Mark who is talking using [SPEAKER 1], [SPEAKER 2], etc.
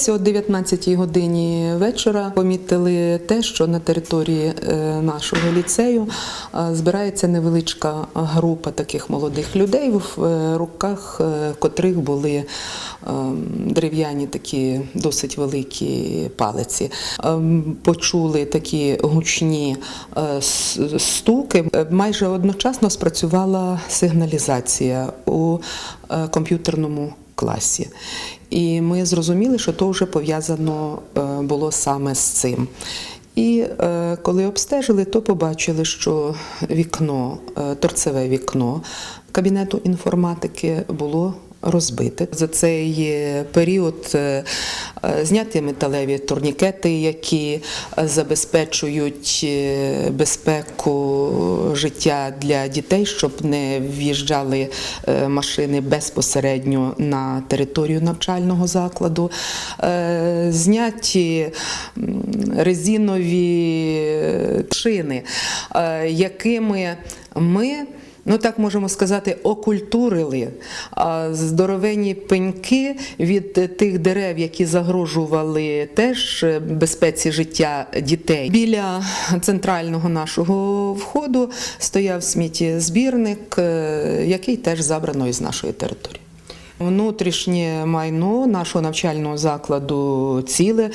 [SPEAKER 1] Десь о 19 годині вечора помітили те, що на території е, нашого ліцею е, збирається невеличка група таких молодих людей, в е, руках котрих були дерев'яні такі досить великі палиці. Почули такі гучні стуки. Майже одночасно спрацювала сигналізація у комп'ютерному класі. І ми зрозуміли, що то вже пов'язано е, було саме з цим. І е, коли обстежили, то побачили, що вікно, е, торцеве вікно кабінету інформатики було розбите. За цей е, період е, е, зняті металеві турнікети, які забезпечують безпеку життя для дітей, щоб не в'їжджали машини безпосередньо на територію навчального закладу. Зняті резинові шини, якими ми. Ну, так можемо сказати, окультурили а, здоровенні пеньки від тих дерев, які загрожували теж е, безпеці життя дітей. Біля центрального нашого входу стояв сміттєзбірник, е, який теж забрано із нашої території. Внутрішнє майно нашого навчального закладу ціле.